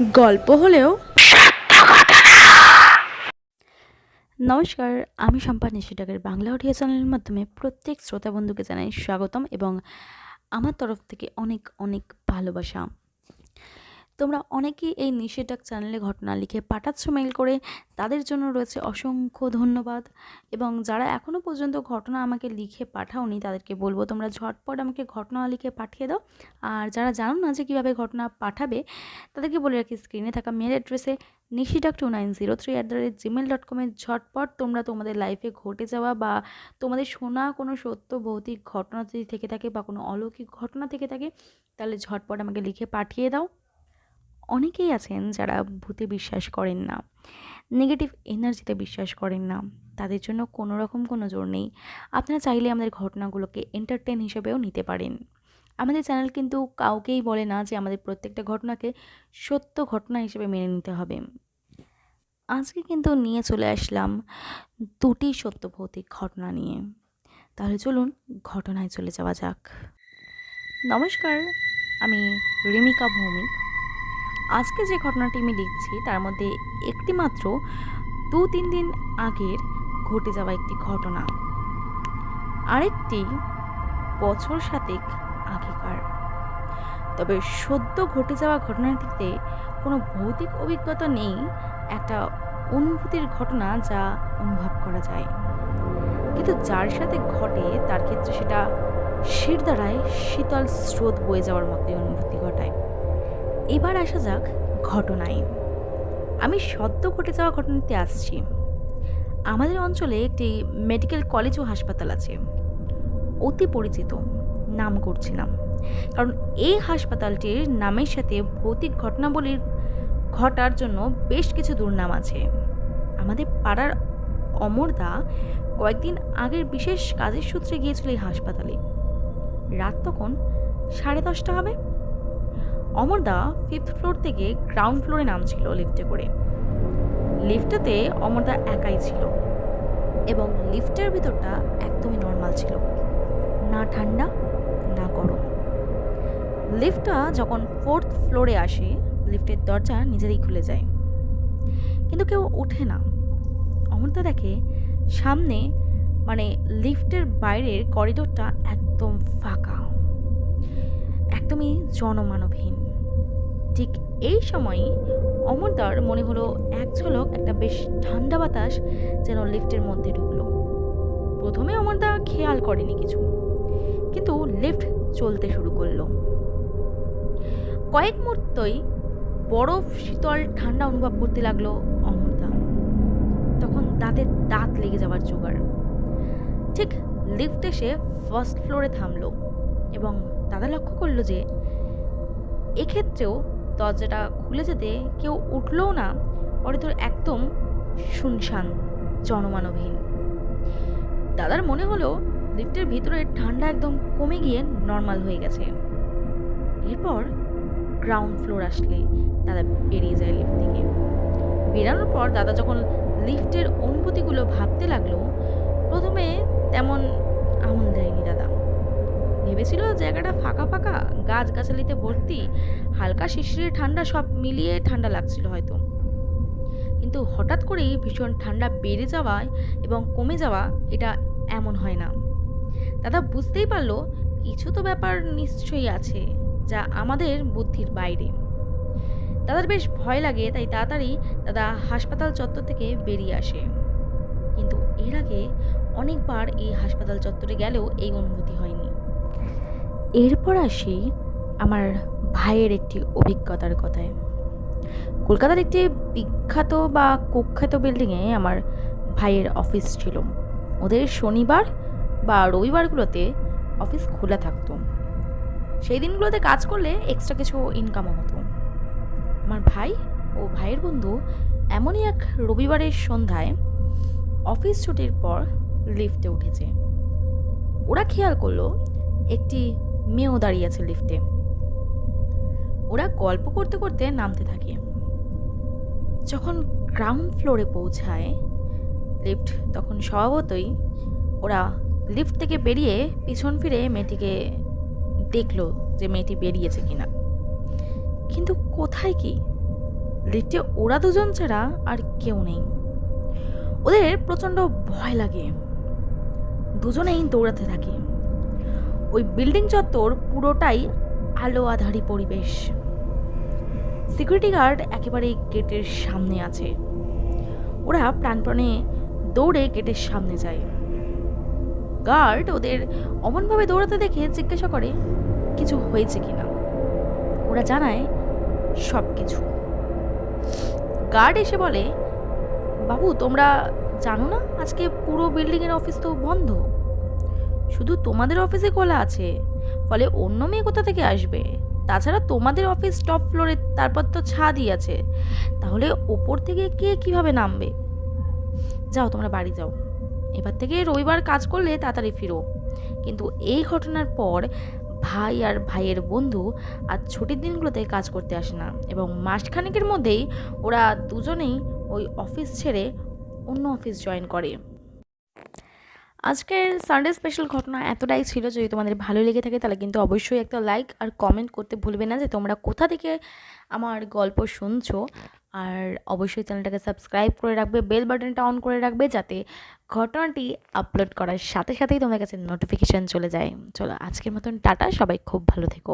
গল্প হলেও নমস্কার, আমি সম্পা নিশিটাকের বাংলা অডিও চ্যানেলের মাধ্যমে প্রত্যেক শ্রোতা বন্ধুকে জানাই স্বাগতম এবং আমার তরফ থেকে অনেক অনেক ভালোবাসা। তোমরা অনেকেই এই নিষেধাক চ্যানেলে ঘটনা লিখে পাঠাচ্ছ মেল করে। তাদের জন্য রয়েছে অসংখ্য ধন্যবাদ। এবং যারা এখনও পর্যন্ত ঘটনা আমাকে লিখে পাঠাওনি, তাদেরকে বলব তোমরা ঝটপট আমাকে ঘটনা লিখে পাঠিয়ে দাও। আর যারা জানো না যে কীভাবে ঘটনা পাঠাবে, তাদেরকে বলে রাখি স্ক্রিনে থাকা মেল অ্যাড্রেসে নিশিটাক two nine zero three at the rate Gmail dot কমে ঝটপট তোমরা তোমাদের লাইফে ঘটে যাওয়া বা তোমাদের শোনা কোনো সত্য, ভৌতিক ঘটনা যদি থেকে থাকে বা কোনো অলৌকিক ঘটনা থেকে থাকে, তাহলে ঝটপট আমাকে লিখে পাঠিয়ে দাও। অনেকেই আছেন যারা ভূতে বিশ্বাস করেন না নেগেটিভ এনার্জিতে বিশ্বাস করেন না, তাদের জন্য কোনো রকম কোনো জোর নেই। আপনারা চাইলে আমাদের ঘটনাগুলোকে এন্টারটেন হিসেবেও নিতে পারেন। আমাদের চ্যানেল কিন্তু কাউকেই বলে না যে আমাদের প্রত্যেকটা ঘটনাকে সত্য ঘটনা হিসেবে মেনে নিতে হবে। আজকে কিন্তু নিয়ে চলে আসলাম দুটি সত্য ভৌতিক ঘটনা নিয়ে। তাহলে চলুন ঘটনায় চলে যাওয়া যাক। নমস্কার, আমি রিমিকা ভৌমিক। আজকে যে ঘটনাটি আমি লিখছি, তার মধ্যে একটি মাত্র দু তিন দিন আগের ঘটে যাওয়া একটি ঘটনা। আরেকটি বছর সাতেক আগেকার। তবে সদ্য ঘটে যাওয়া ঘটনাটিতে কোনো ভৌতিক অভিজ্ঞতা নেই, একটা অনুভূতির ঘটনা যা অনুভব করা যায়। কিন্তু যার সাথে ঘটে, তার ক্ষেত্রে সেটা শির দ্বারায় শীতল স্রোত বয়ে যাওয়ার মতোই অনুভূতি ঘটায়। এবার আসা যাক ঘটনায়। আমি সদ্য ঘটে যাওয়া ঘটনাতে আসছি। আমাদের অঞ্চলে একটি মেডিকেল কলেজ ও হাসপাতাল আছে। অতি পরিচিত, নাম করছি না কারণ এই হাসপাতালটির নামের সাথে ভৌতিক ঘটনাবলীর ঘটার জন্য বেশ কিছু দুর্নাম আছে। আমাদের পাড়ার অমরদা কয়েকদিন আগের বিশেষ কাজের সূত্রে গিয়েছিল এই হাসপাতালে। রাত তখন সাড়ে দশটা হবে। অমরদা ফিফথ ফ্লোর থেকে গ্রাউন্ড ফ্লোরে নামছিল লিফটে করে। লিফটেতে অমরদা একাই ছিল এবং লিফটের ভিতরটা একদমই নর্মাল ছিল। না ঠান্ডা, না গরম। লিফটটা যখন ফোর্থ ফ্লোরে আসে লিফটের দরজা নিজেরই খুলে যায়। কিন্তু কেউ ওঠে না। অমরদা দেখে সামনে মানে লিফটের বাইরের করিডোরটা একদম ফাঁকা। একদমই জনমানবহীন। ঠিক এই সময়ই অমরদার মনে হলো এক ঝলক একটা বেশ ঠান্ডা বাতাস যেন লিফটের মধ্যে ঢুকলো। প্রথমে অমরদা খেয়াল করেনি কিছু, কিন্তু লিফট চলতে শুরু করল। কয়েক মুহূর্তই বরফ শীতল ঠান্ডা অনুভব করতে লাগল অমরদা। তখন দাঁতের দাঁত লেগে যাওয়ার জোগাড়। ঠিক লিফট এসে ফার্স্ট ফ্লোরে থামলো এবং দাদা লক্ষ্য করল যে এক্ষেত্রেও দরজাটা খুলে যেতে কেউ উঠলও না। পরে তোর একদম শুনশান, জনমানবহীন। দাদার মনে হলো লিফটের ভিতরে ঠান্ডা একদম কমে গিয়ে নর্মাল হয়ে গেছে। এরপর গ্রাউন্ড ফ্লোর আসলে দাদা বেরিয়ে যায় লিফট থেকে। বেরানোর পর দাদা যখন লিফটের অনুভূতিগুলো ভাবতে লাগল, প্রথমে তেমন আমল দেয়নি দাদা। ভেবেছিল জায়গাটা ফাঁকা ফাঁকা, গাছগাছালিতে ভর্তি, হালকা শিশিরে ঠান্ডা সব মিলিয়ে ঠান্ডা লাগছিল হয়তো। কিন্তু হঠাৎ করেই ভীষণ ঠান্ডা বেড়ে যাওয়ায় এবং কমে যাওয়া এটা এমন হয় না। দাদা বুঝতেই পারল কিছু তো ব্যাপার নিশ্চয়ই আছে যা আমাদের বুদ্ধির বাইরে। দাদার বেশ ভয় লাগে, তাই তাড়াতাড়ি দাদা হাসপাতাল চত্বর থেকে বেরিয়ে আসে। কিন্তু এর আগে অনেকবার এই হাসপাতাল চত্বরে গেলেও এই অনুভূতি হয়নি। এরপর আসি আমার ভাইয়ের একটি অভিজ্ঞতার কথায়। কলকাতার একটি বিখ্যাত বা কুখ্যাত বিল্ডিংয়ে আমার ভাইয়ের অফিস ছিল। ওদের শনিবার বা রবিবারগুলোতে অফিস খোলা থাকতো। সেই দিনগুলোতে কাজ করলে এক্সট্রা কিছু ইনকামও হতো। আমার ভাই ও ভাইয়ের বন্ধু এমনই এক রবিবারের সন্ধ্যায় অফিস ছুটির পর লিফটে উঠেছে। ওরা খেয়াল করল, একটি মেয়েও দাঁড়িয়ে আছে লিফটে ওরা গল্প করতে করতে নামতে থাকে। যখন গ্রাউন্ড ফ্লোরে পৌঁছায় লিফট তখন স্বভাবতই ওরা লিফট থেকে বেরিয়ে পিছন ফিরে মেয়েটিকে দেখল যে মেয়েটি বেরিয়েছে কিনা। কিন্তু কোথায় কি? লিফটে ওরা দুজন ছাড়া আর কেউ নেই। ওদের প্রচণ্ড ভয় লাগে। দুজনেই দৌড়াতে থাকে। ওই বিল্ডিং চত্বর পুরোটাই আলো আধারি পরিবেশ। সিকিউরিটি গার্ড একেবারে গেটের সামনে আছে। ওরা প্রাণপণে দৌড়ে গেটের সামনে যায়। গার্ড ওদের অমনভাবে দৌড়াতে দেখে জিজ্ঞাসা করে, কিছু হয়েছে কিনা ওরা জানায় সব কিছু গার্ড এসে বলে, বাবু, তোমরা জানো না আজকে পুরো বিল্ডিংয়ের অফিস তো বন্ধ? শুধু তোমাদের অফিসে খোলা আছে। ফলে অন্য মেয়ে কোথা থেকে আসবে? তাছাড়া তোমাদের অফিস টপ ফ্লোরে তারপর তো ছাদই আছে। তাহলে ওপর থেকে কে কীভাবে নামবে? যাও, তোমরা বাড়ি যাও। এবার থেকে রবিবার কাজ করলে তাড়াতাড়ি ফিরো। কিন্তু এই ঘটনার পর ভাই আর ভাইয়ের বন্ধু আর ছুটির দিনগুলোতে কাজ করতে আসে না এবং মাসখানেকের মধ্যেই ওরা দুজনেই ওই অফিস ছেড়ে অন্য অফিস জয়েন করে। আজকের সানডে স্পেশাল ঘটনা এতটাই ছিল, যদি তোমাদের ভালো লেগে থাকে তাহলে কিন্তু অবশ্যই একটা লাইক আর কমেন্ট করতে ভুলবে না যে তোমরা কোথা থেকে আমার গল্প শুনছো। আর অবশ্যই চ্যানেলটাকে সাবস্ক্রাইব করে রাখবে বেল বাটনটা অন করে রাখবে যাতে ঘটনাটি আপলোড করার সাথে সাথেই তোমাদের কাছে নোটিফিকেশান চলে যায়। চলো, আজকের মতন টাটা, সবাই খুব ভালো থেকো।